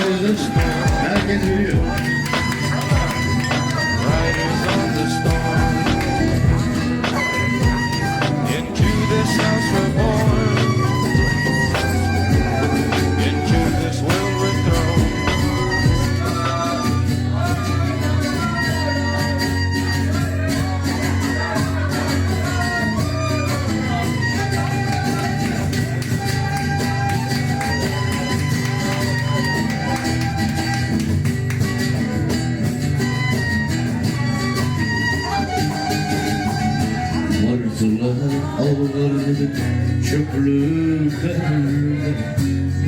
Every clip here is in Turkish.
söyledim. Herkes biliyor. Martılar avlardı çöplüklerde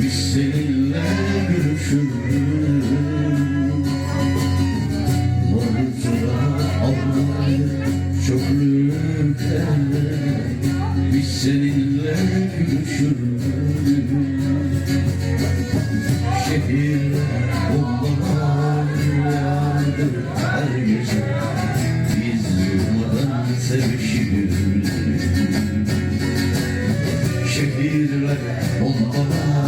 Biz seninle görüşürüz. Martılar avlardı çöplüklerde Biz seninle görüşürüz. Şehir bombalar yağdı her gece Şehirler bombalar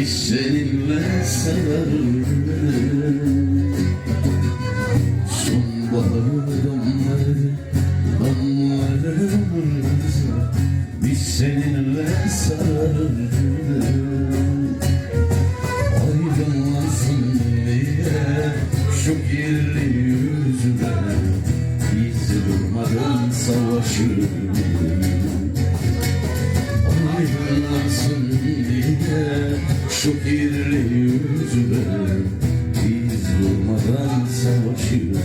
Biz seninle sarardık Sonbahar damlardı damlarımıza Biz seninle sarardık Aydınlansın diye şu kirli yüzler Biz durmadan savaşırız şu kirli yüzler Biz durmadan savaşırız.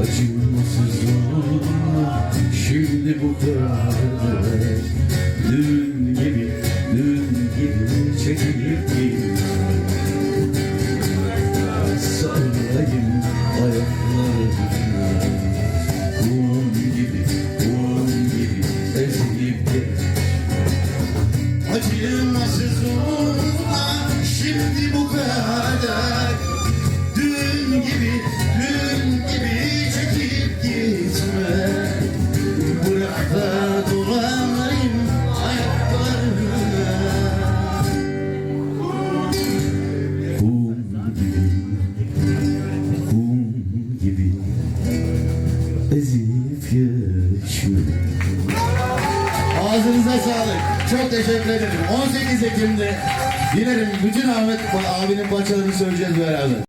Acımasız olma. Şimdi bu kadar Dün gibi, dün gibi çekilip Acımasız olma şimdi bu kadar. Dün gibi, dün gibi çekip gitme. Bırak da dolanayım ayaklarına. Kum gibi, kum gibi. Ezip Ağzınıza sağlık. Çok teşekkür ederim. 18 Ekim'de dilerim bütün Ahmet abinin parçalarını söyleyeceğiz beraber.